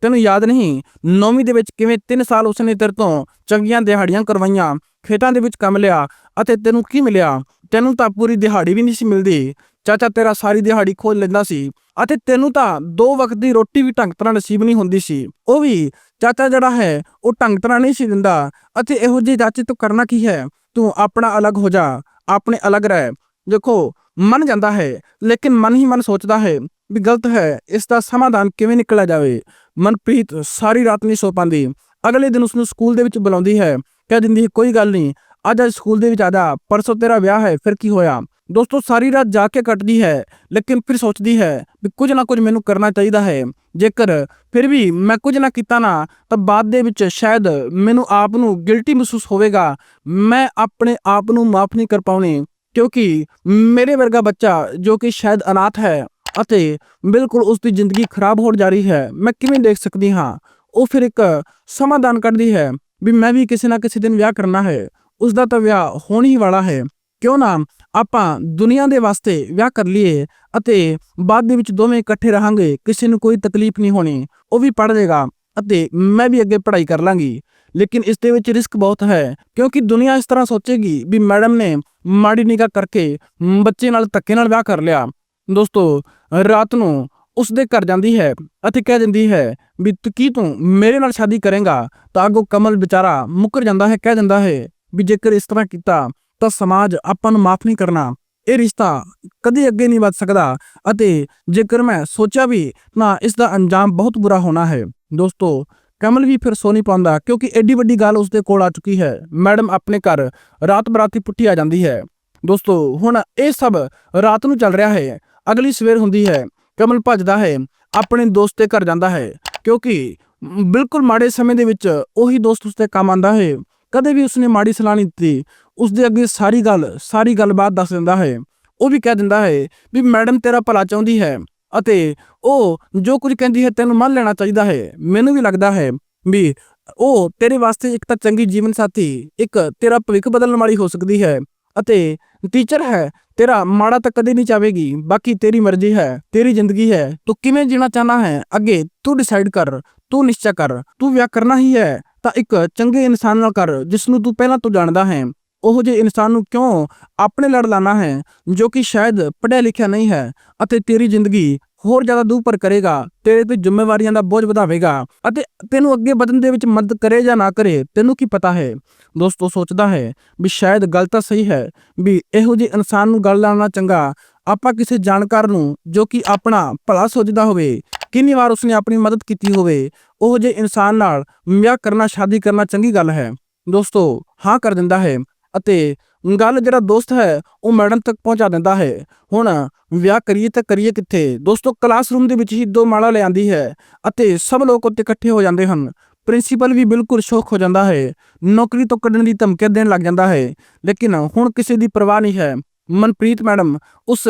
ਤੈਨੂੰ ਯਾਦ ਨਹੀਂ, ਨੌਵੀਂ ਦੇ ਵਿੱਚ ਕਿਵੇਂ 3 ਸਾਲ ਉਸਨੇ ਤੇਰੇ ਤੋਂ ਚੰਗੀਆਂ ਦਿਹਾੜੀਆਂ ਕਰਵਾਈਆਂ, ਖੇਤਾਂ ਦੇ ਵਿੱਚ ਕੰਮ ਲਿਆ, ਅਤੇ ਤੈਨੂੰ ਕੀ ਮਿਲਿਆ? ਤੈਨੂੰ ਤਾਂ ਪੂਰੀ ਦਿਹਾੜੀ ਵੀ ਨਹੀਂ ਸੀ ਮਿਲਦੀ। ਚਾਚਾ ਤੇਰਾ ਸਾਰੀ ਦਿਹਾੜੀ ਖੋਲ ਲੈਂਦਾ ਸੀ ਅਤੇ ਤੈਨੂੰ ਤਾਂ ਦੋ ਵਕਤ ਦੀ ਰੋਟੀ ਵੀ ਢੰਗ ਤਰ੍ਹਾਂ ਨਸੀਬ ਨਹੀਂ ਹੁੰਦੀ ਸੀ। ਉਹ ਵੀ ਚਾਚਾ ਜਿਹੜਾ ਹੈ, ਉਹ ਢੰਗ ਤਰ੍ਹਾਂ ਨਹੀਂ ਸੀ ਦਿੰਦਾ ਅਤੇ ਇਹੋ ਜਿਹੇ ਚਾਚੇ ਤੋਂ ਕਰਨਾ ਕੀ ਹੈ? ਤੂੰ ਆਪਣਾ ਅਲੱਗ ਹੋ ਜਾ, ਆਪਣੇ ਅਲੱਗ ਰਹਿ। ਦੇਖੋ, ਮਨ ਜਾਂਦਾ ਹੈ, ਲੇਕਿਨ ਮਨ ਹੀ ਮਨ ਸੋਚਦਾ ਹੈ ਵੀ ਗਲਤ ਹੈ, ਇਸ ਦਾ ਸਮਾਧਾਨ ਕਿਵੇਂ ਨਿਕਲਿਆ ਜਾਵੇ? ਮਨਪ੍ਰੀਤ ਸਾਰੀ ਰਾਤ ਨਹੀਂ ਸੋ ਪਾਉਂਦੀ। ਅਗਲੇ ਦਿਨ ਉਸ ਨੂੰ ਸਕੂਲ ਦੇ ਵਿੱਚ ਬੁਲਾਉਂਦੀ ਹੈ। ਕਹਿ ਦਿੰਦੀ ਕੋਈ ਗੱਲ ਨਹੀਂ ਅੱਜ ਅੱਜ ਸਕੂਲ ਦੇ ਵਿੱਚ ਆ ਜਾ, ਪਰਸੋਂ ਤੇਰਾ ਵਿਆਹ ਹੈ, ਫਿਰ ਕੀ ਹੋਇਆ? ਦੋਸਤੋ, ਸਾਰੀ ਰਾਤ ਜਾ ਕੇ ਕੱਟਦੀ ਹੈ, ਲੇਕਿਨ ਫਿਰ ਸੋਚਦੀ ਹੈ ਵੀ ਕੁਝ ਨਾ ਕੁਝ ਮੈਨੂੰ ਕਰਨਾ ਚਾਹੀਦਾ ਹੈ। ਜੇਕਰ ਫਿਰ ਵੀ ਮੈਂ ਕੁਝ ਨਾ ਕੀਤਾ ਨਾ, ਤਾਂ ਬਾਅਦ ਦੇ ਵਿੱਚ ਸ਼ਾਇਦ ਮੈਨੂੰ ਆਪ ਨੂੰ ਗਿਲਟੀ ਮਹਿਸੂਸ ਹੋਵੇਗਾ। ਮੈਂ ਆਪਣੇ ਆਪ ਨੂੰ ਮਾਫ ਨਹੀਂ ਕਰ ਪਾਉਣੀ, ਕਿਉਂਕਿ ਮੇਰੇ ਵਰਗਾ ਬੱਚਾ ਜੋ ਕਿ ਸ਼ਾਇਦ ਅਨਾਥ ਹੈ ਅਤੇ ਬਿਲਕੁਲ ਉਸ ਦੀ ਜ਼ਿੰਦਗੀ ਖਰਾਬ ਹੋਣ ਜਾ ਰਹੀ ਹੈ, ਮੈਂ ਕਿਵੇਂ ਦੇਖ ਸਕਦੀ ਹਾਂ? ਉਹ ਫਿਰ ਇੱਕ ਸਮਾਧਾਨ ਕਰਦੀ ਹੈ ਵੀ ਮੈਂ ਵੀ ਕਿਸੇ ਨਾ ਕਿਸੇ ਦਿਨ ਵਿਆਹ ਕਰਨਾ ਹੈ। ਉਸ ਦਾ ਤਾਂ ਵਿਆਹ ਹੋਣ ਹੀ ਵਾਲਾ ਹੈ। ਕਿਉਂ ਨਾ ਆਪਾਂ ਦੁਨੀਆ ਦੇ ਵਾਸਤੇ ਵਿਆਹ ਕਰ ਲਈਏ ਅਤੇ ਬਾਅਦ ਦੇ ਵਿੱਚ ਦੋਵੇਂ ਇਕੱਠੇ ਰਹਾਂਗੇ, ਕਿਸੇ ਨੂੰ ਕੋਈ ਤਕਲੀਫ ਨਹੀਂ ਹੋਣੀ, ਉਹ ਵੀ ਪੜ੍ਹ ਜਾਏਗਾ ਅਤੇ ਮੈਂ ਵੀ ਅੱਗੇ ਪੜ੍ਹਾਈ ਕਰ ਲਾਂਗੀ। ਲੇਕਿਨ ਇਸ ਦੇ ਵਿੱਚ ਰਿਸਕ ਬਹੁਤ ਹੈ, ਕਿਉਂਕਿ ਦੁਨੀਆ ਇਸ ਤਰ੍ਹਾਂ ਸੋਚੇਗੀ ਵੀ ਮੈਡਮ ਨੇ ਮਾੜੀ ਨਿਗਾਹ ਕਰਕੇ ਬੱਚੇ ਨਾਲ ਧੱਕੇ ਨਾਲ ਵਿਆਹ ਕਰ ਲਿਆ। ਦੋਸਤੋ, ਰਾਤ ਨੂੰ ਉਸ ਦੇ ਘਰ ਜਾਂਦੀ ਹੈ ਅਤੇ ਕਹਿ ਦਿੰਦੀ ਹੈ ਵੀ ਤੂੰ ਕੀ ਤੂੰ ਮੇਰੇ ਨਾਲ ਸ਼ਾਦੀ ਕਰੇਗਾ? ਤਾਂ ਅੱਗੋਂ ਕਮਲ ਵਿਚਾਰਾ ਮੁੱਕਰ ਜਾਂਦਾ ਹੈ, ਕਹਿ ਜਾਂਦਾ ਹੈ ਵੀ ਜੇਕਰ ਇਸ ਤਰ੍ਹਾਂ ਕੀਤਾ ਤਾਂ ਸਮਾਜ ਆਪਾਂ ਨੂੰ ਮਾਫ ਨਹੀਂ ਕਰਨਾ। ਇਹ ਰਿਸ਼ਤਾ ਕਦੇ ਅੱਗੇ ਨਹੀਂ ਵਧ ਸਕਦਾ ਅਤੇ ਜੇਕਰ ਮੈਂ ਸੋਚਿਆ ਵੀ ਨਾ, ਇਸ ਦਾ ਅੰਜਾਮ ਬਹੁਤ ਬੁਰਾ ਹੋਣਾ ਹੈ। ਦੋਸਤੋ, ਕਮਲ ਵੀ ਫਿਰ ਸੋ ਨਹੀਂ ਪਾਉਂਦਾ ਕਿਉਂਕਿ ਐਡੀ ਵੱਡੀ ਗੱਲ ਉਸਦੇ ਕੋਲ ਆ ਚੁੱਕੀ ਹੈ। ਮੈਡਮ ਆਪਣੇ ਘਰ ਰਾਤ ਬਰਾਤੀ ਪੁੱਠੀ ਆ ਜਾਂਦੀ ਹੈ। ਦੋਸਤੋ, ਹੁਣ ਇਹ ਸਭ ਰਾਤ ਨੂੰ ਚੱਲ ਰਿਹਾ ਹੈ। ਅਗਲੀ ਸਵੇਰ ਹੁੰਦੀ ਹੈ। ਕਮਲ ਭੱਜਦਾ ਹੈ। ਆਪਣੇ ਦੋਸਤ ਦੇ ਘਰ ਜਾਂਦਾ ਹੈ। ਕਿਉਂਕਿ ਬਿਲਕੁਲ ਮਾੜੇ ਸਮੇਂ ਦੇ ਵਿੱਚ ਉਹੀ ਦੋਸਤ ਉਸਦੇ ਕੰਮ ਆਂਦਾ ਹੈ। ਕਦੇ ਵੀ ਉਸਨੇ ਮਾੜੀ ਸਲਾਹ ਨਹੀਂ ਦਿੱਤੀ, ਉਸਦੇ ਅੱਗੇ ਸਾਰੀ ਗੱਲ, ਸਾਰੀ ਗੱਲਬਾਤ ਦੱਸ ਦਿੰਦਾ ਹੈ। ਉਹ ਵੀ ਕਹਿ ਦਿੰਦਾ ਹੈ ਵੀ ਮੈਡਮ ਤੇਰਾ ਭਲਾ ਚਾਹੁੰਦੀ ਹੈ ਅਤੇ ਉਹ ਜੋ ਕੁਝ ਕਹਿੰਦੀ ਹੈ ਤੈਨੂੰ ਮੰਨ ਲੈਣਾ ਚਾਹੀਦਾ ਹੈ। ਮੈਨੂੰ ਵੀ ਲੱਗਦਾ ਹੈ ਵੀ ਉਹ ਤੇਰੇ ਵਾਸਤੇ ਇੱਕ ਤਾਂ ਚੰਗੀ ਜੀਵਨ ਸਾਥੀ, ਇੱਕ ਤੇਰਾ ਭਵਿੱਖ ਬਦਲਣ ਵਾਲੀ ਹੋ ਸਕਦੀ ਹੈ ਅਤੇ ਟੀਚਰ ਹੈ, ਤੇਰਾ ਮਾੜਾ ਤਾਂ ਕਦੇ ਨਹੀਂ ਚਾਹੇਗੀ ਬਾਕੀ ਤੇਰੀ ਮਰਜ਼ੀ ਹੈ, ਤੇਰੀ ਜ਼ਿੰਦਗੀ ਹੈ। ਤੂੰ ਕਿਵੇਂ ਜੀਣਾ ਚਾਹਨਾ ਹੈ? ਅੱਗੇ ਤੂੰ ਡਿਸਾਈਡ ਕਰ, ਤੂੰ ਨਿਸ਼ਚੈ ਕਰ, ਤੂੰ ਵਿਆਹ ਕਰਨਾ ਹੀ ਹੈ। ਤਾਂ ਇੱਕ ਚੰਗੇ ਇਨਸਾਨ ਨਾਲ ਕਰ ਜਿਸ ਨੂੰ ਤੂੰ ਪਹਿਲਾਂ ਤੋਂ ਜਾਣਦਾ ਹੈ। ਉਹ ਜੇ ਇਨਸਾਨ ਨੂੰ ਕਿਉਂ ਆਪਣੇ ਲੜ ਲਾਣਾ ਹੈ, ਜੋ ਕਿ ਸ਼ਾਇਦ ਪੜ੍ਹਿਆ ਲਿਖਿਆ ਨਹੀਂ ਹੈ, ਅਤੇ ਤੇਰੀ ਜ਼ਿੰਦਗੀ ਹੋਰ ਜ਼ਿਆਦਾ ਦੂਪਰ ਕਰੇਗਾ, ਤੇਰੇ ਤੇ ਜ਼ਿੰਮੇਵਾਰੀਆਂ ਦਾ ਬੋਝ ਵਧਾਵੇਗਾ, ਅਤੇ ਤੈਨੂੰ ਅੱਗੇ ਵਧਣ ਦੇ ਵਿੱਚ ਮਦਦ ਕਰੇ ਜਾਂ ਨਾ ਕਰੇ, ਤੈਨੂੰ ਕੀ ਪਤਾ ਹੈ। ਦੋਸਤੋ, ਸੋਚਦਾ ਹੈ ਵੀ ਸ਼ਾਇਦ ਗੱਲ ਤਾਂ ਸਹੀ ਹੈ, ਵੀ ਇਹੋ ਜਿਹੇ ਇਨਸਾਨ ਨੂੰ ਗੱਲ ਲਾਉਣਾ ਚੰਗਾ, ਆਪਾਂ ਕਿਸੇ ਜਾਣਕਾਰ ਨੂੰ, ਜੋ ਕਿ ਆਪਣਾ ਭਲਾ ਸੋਚਦਾ ਹੋਵੇ ਕਿੰਨੀ ਵਾਰ ਉਸਨੇ ਆਪਣੀ ਮਦਦ ਕੀਤੀ ਹੋਵੇ, ਉਹ ਜੇ ਇਨਸਾਨ ਨਾਲ ਵਿਆਹ ਕਰਨਾ, ਸ਼ਾਦੀ ਕਰਨਾ ਚੰਗੀ ਗੱਲ ਹੈ। ਦੋਸਤੋ, ਹਾਂ ਕਰ ਦਿੰਦਾ ਹੈ ਅਤੇ ਗੱਲ ਜਿਹੜਾ ਦੋਸਤ ਹੈ, ਉਹ ਮੈਡਮ ਤੱਕ ਪਹੁੰਚਾ ਦਿੰਦਾ ਹੈ। ਹੁਣ ਵਿਆਹ ਕਰੀਏ ਤਾਂ ਕਰੀਏ ਕਿੱਥੇ? ਦੋਸਤੋ, ਕਲਾਸਰੂਮ ਦੇ ਵਿੱਚ ਹੀ ਦੋ ਮਾਲਾ ਲੈ ਹੈ ਅਤੇ ਸਭ ਲੋਕ ਉੱਤੇ ਇਕੱਠੇ ਹੋ ਜਾਂਦੇ ਹਨ। ਪ੍ਰਿੰਸੀਪਲ ਵੀ ਬਿਲਕੁਲ ਸ਼ੌਕ ਹੋ ਜਾਂਦਾ ਹੈ। ਨੌਕਰੀ ਤੋਂ ਕੱਢਣ ਦੀ ਧਮਕੀਆਂ ਦੇਣ ਲੱਗ ਜਾਂਦਾ ਹੈ। ਲੇਕਿਨ ਹੁਣ ਕਿਸੇ ਦੀ ਪਰਵਾਹ ਨਹੀਂ ਹੈ। ਮਨਪ੍ਰੀਤ ਮੈਡਮ, ਉਸ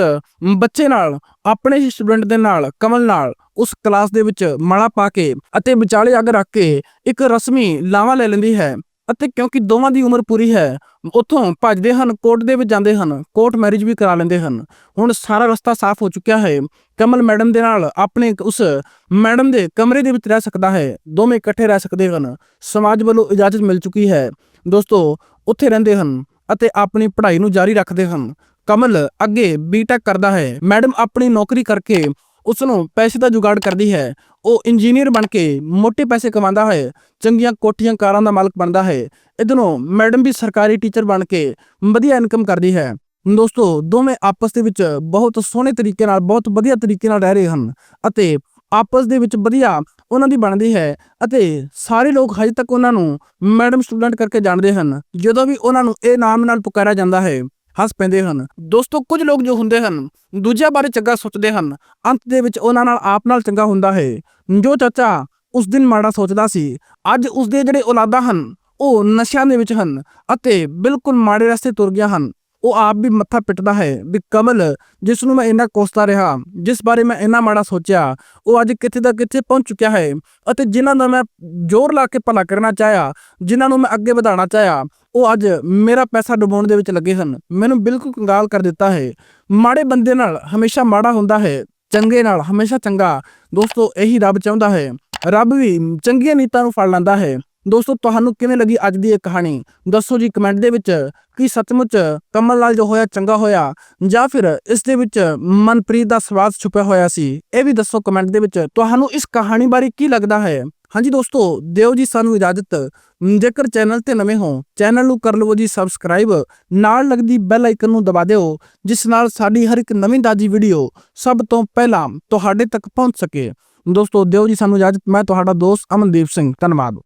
ਬੱਚੇ ਨਾਲ, ਆਪਣੇ ਹੀ ਸਟੂਡੈਂਟ ਦੇ ਨਾਲ, ਕਮਲ ਨਾਲ, ਉਸ ਕਲਾਸ ਦੇ ਵਿੱਚ ਮਾਲਾ ਪਾ ਕੇ ਅਤੇ ਵਿਚਾਲੇ ਅੱਗ ਰੱਖ ਕੇ ਇੱਕ ਰਸਮੀ ਲਾਵਾ ਲੈ ਲੈਂਦੀ ਹੈ ਅਤੇ ਕਿਉਂਕਿ ਦੋਵਾਂ ਦੀ ਉਮਰ ਪੂਰੀ ਹੈ, ਉੱਥੋਂ ਭੱਜਦੇ ਹਨ ਕੋਰਟ ਦੇ ਵਿੱਚ ਜਾਂਦੇ ਹਨ ਕੋਰਟ ਮੈਰਿਜ ਵੀ ਕਰਾ ਲੈਂਦੇ ਹਨ। ਹੁਣ ਸਾਰਾ ਰਸਤਾ ਸਾਫ਼ ਹੋ ਚੁੱਕਿਆ ਹੈ, ਕਮਲ ਮੈਡਮ ਦੇ ਨਾਲ ਆਪਣੇ ਉਸ ਮੈਡਮ ਦੇ ਕਮਰੇ ਦੇ ਵਿੱਚ ਰਹਿ ਸਕਦਾ ਹੈ, ਦੋਵੇਂ ਇਕੱਠੇ ਰਹਿ ਸਕਦੇ ਹਨ, ਸਮਾਜ ਵੱਲੋਂ ਇਜਾਜ਼ਤ ਮਿਲ ਚੁੱਕੀ ਹੈ। ਦੋਸਤੋ, ਉੱਥੇ ਰਹਿੰਦੇ ਹਨ ਅਤੇ ਆਪਣੀ ਪੜ੍ਹਾਈ ਨੂੰ ਜਾਰੀ ਰੱਖਦੇ ਹਨ। ਕਮਲ ਅੱਗੇ ਬੀਟੈਕ ਕਰਦਾ ਹੈ। ਮੈਡਮ ਆਪਣੀ ਨੌਕਰੀ ਕਰਕੇ ਉਸ ਨੂੰ ਪੈਸੇ ਦਾ ਜੁਗਾੜ ਕਰਦੀ ਹੈ। ਉਹ ਇੰਜੀਨੀਅਰ ਬਣ ਕੇ ਮੋٹے ਪੈਸੇ ਕਮਾਉਂਦਾ ਹੈ। ਚੰਗੀਆਂ ਕੋਠੀਆਂ ਕਾਰਾਂ ਦਾ ਮਾਲਕ ਬਣਦਾ ਹੈ। ਇਧਰੋਂ ਮੈਡਮ ਵੀ ਸਰਕਾਰੀ ਟੀਚਰ ਬਣ ਕੇ ਵਧੀਆ ਇਨਕਮ ਕਰਦੀ ਹੈ। ਦੋਸਤੋ, ਦੋਵੇਂ ਆਪਸ ਦੇ ਵਿੱਚ ਬਹੁਤ ਸੋਹਣੇ ਤਰੀਕੇ ਨਾਲ, ਬਹੁਤ ਵਧੀਆ ਤਰੀਕੇ ਨਾਲ ਰਹਿ ਰਹੇ ਹਨ ਅਤੇ ਆਪਸ ਦੇ ਵਿੱਚ ਵਧੀਆ ਉਹਨਾਂ ਦੀ ਬਣਦੀ ਹੈ ਅਤੇ ਸਾਰੇ ਲੋਕ ਹਜੇ ਤੱਕ ਉਹਨਾਂ ਨੂੰ ਮੈਡਮ ਸਟੂਡੈਂਟ ਕਰਕੇ ਜਾਣਦੇ ਹਨ, ਜਦੋਂ ਵੀ ਉਹਨਾਂ ਨੂੰ ਇਹ ਨਾਮ ਨਾਲ ਪੁਕਾਰਿਆ ਜਾਂਦਾ ਹੈ, ਹੱਸ ਪੈਂਦੇ ਹਨ। ਦੋਸਤੋ, ਕੁਝ ਲੋਕ ਜੋ ਹੁੰਦੇ ਹਨ, ਦੂਜਿਆਂ ਬਾਰੇ ਚੰਗਾ ਸੋਚਦੇ ਹਨ, ਅੰਤ ਦੇ ਵਿੱਚ ਉਹਨਾਂ ਨਾਲ ਆਪ ਨਾਲ ਚੰਗਾ ਹੁੰਦਾ ਹੈ। ਜੋ ਚਾਚਾ ਉਸ ਦਿਨ ਮਾੜਾ ਸੋਚਦਾ ਸੀ, ਅੱਜ ਉਸ ਦੇ ਜਿਹੜੇ ਔਲਾਦਾਂ ਹਨ, ਉਹ ਨਸ਼ਿਆਂ ਦੇ ਵਿੱਚ ਹਨ ਅਤੇ ਬਿਲਕੁਲ ਮਾੜੇ ਰਸਤੇ ਤੁਰ ਗਿਆ ਹਨ। ਉਹ ਆਪ ਵੀ ਮੱਥਾ ਪਿੱਟਦਾ ਹੈ ਵੀ ਕਮਲ ਜਿਸ ਨੂੰ ਮੈਂ ਇੰਨਾ ਕੋਸਦਾ ਰਿਹਾ, ਜਿਸ ਬਾਰੇ ਮੈਂ ਇੰਨਾ ਮਾੜਾ ਸੋਚਿਆ, ਉਹ ਅੱਜ ਕਿੱਥੇ ਦਾ ਕਿੱਥੇ ਪਹੁੰਚ ਚੁੱਕਿਆ ਹੈ ਅਤੇ ਜਿਨ੍ਹਾਂ ਦਾ ਮੈਂ ਜ਼ੋਰ ਲਾ ਕੇ ਭਲਾ ਕਰਨਾ ਚਾਹਿਆ, ਜਿਨ੍ਹਾਂ ਨੂੰ ਮੈਂ ਅੱਗੇ ਵਧਾਉਣਾ ਚਾਹਿਆ, ਉਹ ਅੱਜ ਮੇਰਾ ਪੈਸਾ ਡੁਬਾਉਣ ਦੇ ਵਿੱਚ ਲੱਗੇ ਹਨ। ਮੈਨੂੰ ਬਿਲਕੁਲ ਕੰਗਾਲ ਕਰ ਦਿੱਤਾ ਹੈ। ਮਾੜੇ ਬੰਦੇ ਨਾਲ ਹਮੇਸ਼ਾ ਮਾੜਾ ਹੁੰਦਾ ਹੈ, ਚੰਗੇ ਨਾਲ ਹਮੇਸ਼ਾ ਚੰਗਾ। ਦੋਸਤੋ, ਇਹੀ ਰੱਬ ਚਾਹੁੰਦਾ ਹੈ। ਰੱਬ ਵੀ ਚੰਗੀਆਂ ਨੀਤਾਂ ਨੂੰ ਫੜ ਲੈਂਦਾ ਹੈ। ਦੋਸਤੋ, ਤੁਹਾਨੂੰ ਕਿਵੇਂ ਲੱਗੀ ਅੱਜ ਦੀ ਇਹ ਕਹਾਣੀ? ਦੱਸੋ ਜੀ ਕਮੈਂਟ ਦੇ ਵਿੱਚ ਕੀ ਸੱਚਮੁੱਚ ਕਮਲ ਲਾਲ ਜੋ ਹੋਇਆ ਚੰਗਾ ਹੋਇਆ ਜਾਂ ਫਿਰ ਇਸ ਦੇ ਵਿੱਚ ਮਨਪ੍ਰੀਤ ਦਾ ਸਵਾਦ ਛੁਪਿਆ ਹੋਇਆ ਸੀ? ਇਹ ਵੀ ਦੱਸੋ ਕਮੈਂਟ ਦੇ ਵਿੱਚ। ਤੁਹਾਨੂੰ ਇਸ ਕਹਾਣੀ ਬਾਰੇ ਕੀ ਲੱਗਦਾ ਹੈ? ਹਾਂਜੀ ਦੋਸਤੋ, ਦਿਓ ਜੀ ਸਾਨੂੰ ਇਜਾਜ਼ਤ। ਜੇਕਰ ਚੈਨਲ ਤੇ ਨਵੇਂ ਹੋ, ਚੈਨਲ ਨੂੰ ਕਰ ਲਵੋ ਜੀ ਸਬਸਕ੍ਰਾਈਬ ਨਾਲ ਲੱਗਦੀ ਬੈਲ ਆਈਕਨ ਨੂੰ ਦਬਾ ਦਿਓ, ਜਿਸ ਨਾਲ ਸਾਡੀ ਹਰ ਇੱਕ ਨਵੀਂ ਤਾਜੀ ਵੀਡੀਓ ਸਭ ਤੋਂ ਪਹਿਲਾਂ ਤੁਹਾਡੇ ਤੱਕ ਪਹੁੰਚ ਸਕੇ। ਦੋਸਤੋ, ਦਿਓ ਜੀ ਸਾਨੂੰ ਇਜਾਜ਼ਤ। ਮੈਂ ਤੁਹਾਡਾ ਦੋਸਤ ਅਮਨਦੀਪ ਸਿੰਘ। ਧੰਨਵਾਦ।